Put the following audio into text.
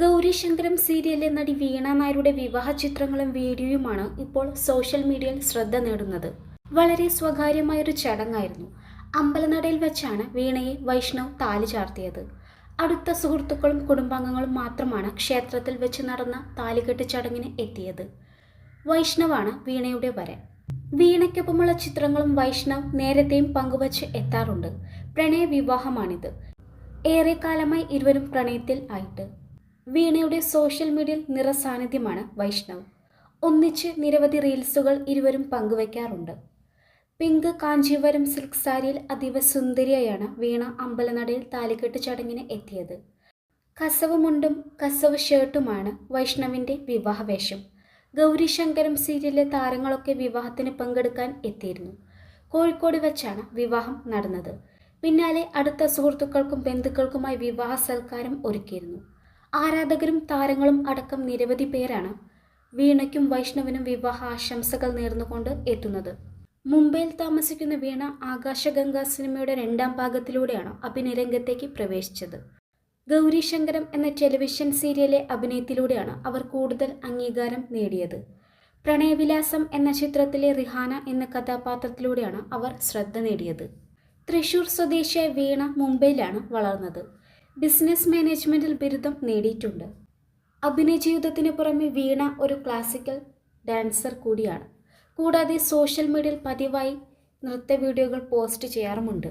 ഗൗരി ശങ്കരം സീരിയലിലെ നടി വീണ നായരുടെ വിവാഹ ചിത്രങ്ങളും വീഡിയോയുമാണ് ഇപ്പോൾ സോഷ്യൽ മീഡിയയിൽ ശ്രദ്ധ നേടുന്നത്. വളരെ സ്വകാര്യമായൊരു ചടങ്ങായിരുന്നു. അമ്പലനടയിൽ വെച്ചാണ് വീണയെ വൈഷ്ണവ് താലി ചാർത്തിയത്. അടുത്ത സുഹൃത്തുക്കളും കുടുംബാംഗങ്ങളും മാത്രമാണ് ക്ഷേത്രത്തിൽ വെച്ച് നടന്ന താലികെട്ട് ചടങ്ങിന് എത്തിയത്. വൈഷ്ണവാണ് വീണയുടെ വരൻ. വീണയ്ക്കൊപ്പമുള്ള ചിത്രങ്ങളും വൈഷ്ണവ് നേരത്തെയും പങ്കുവച്ച് എത്താറുണ്ട്. പ്രണയ വിവാഹമാണിത് ഏറെക്കാലമായി ഇരുവരും പ്രണയത്തിൽ ആയിട്ട്. വീണയുടെ സോഷ്യൽ മീഡിയയിൽ നിറസാന്നിധ്യമാണ് വൈഷ്ണവ്. ഒന്നിച്ച് നിരവധി റീൽസുകൾ ഇരുവരും പങ്കുവയ്ക്കാറുണ്ട് പിങ്ക് കാഞ്ചീവരം സിൽക്ക് സാരിയിൽ അതീവ സുന്ദരിയായാണ് വീണ അമ്പലനടയിൽ താലിക്കെട്ട് ചടങ്ങിന് എത്തിയത്. കസവ് മുണ്ടും കസവ് ഷർട്ടുമാണ് വൈഷ്ണവിന്റെ വിവാഹവേഷം. ഗൗരി ശങ്കരം സീരിയലിലെ താരങ്ങളൊക്കെ വിവാഹത്തിന് പങ്കെടുക്കാൻ എത്തിയിരുന്നു. കോഴിക്കോട് വെച്ചാണ് വിവാഹം നടന്നത്. പിന്നാലെ അടുത്ത സുഹൃത്തുക്കൾക്കും ബന്ധുക്കൾക്കുമായി വിവാഹ സൽക്കാരം ഒരുക്കിയിരുന്നു. ആരാധകരും താരങ്ങളും അടക്കം നിരവധി പേരാണ് വീണയ്ക്കും വൈഷ്ണവിനും വിവാഹ ആശംസകൾ നേർന്നുകൊണ്ട് എത്തുന്നത്. മുംബൈയിൽ താമസിക്കുന്ന വീണ ആകാശഗംഗ സിനിമയുടെ രണ്ടാം ഭാഗത്തിലൂടെയാണ് അഭിനയരംഗത്തേക്ക് പ്രവേശിച്ചത്. ഗൗരി ശങ്കരം എന്ന ടെലിവിഷൻ സീരിയലിലെ അഭിനയത്തിലൂടെയാണ് അവർ കൂടുതൽ അംഗീകാരം നേടിയത്. പ്രണയവിലാസം എന്ന ചിത്രത്തിലെ റിഹാന എന്ന കഥാപാത്രത്തിലൂടെയാണ് അവർ ശ്രദ്ധ നേടിയത്. തൃശൂർ സ്വദേശിയായ വീണ മുംബൈയിലാണ് വളർന്നത്. ബിസിനസ് മാനേജ്മെന്റിൽ ബിരുദം നേടിയിട്ടുണ്ട്. അഭിനയ ജീവിതത്തിന് പുറമെ വീണ ഒരു ക്ലാസിക്കൽ ഡാൻസർ കൂടിയാണ്. കൂടാതെ സോഷ്യൽ മീഡിയയിൽ പതിവായി നൃത്ത വീഡിയോകൾ പോസ്റ്റ് ചെയ്യാറുമുണ്ട്.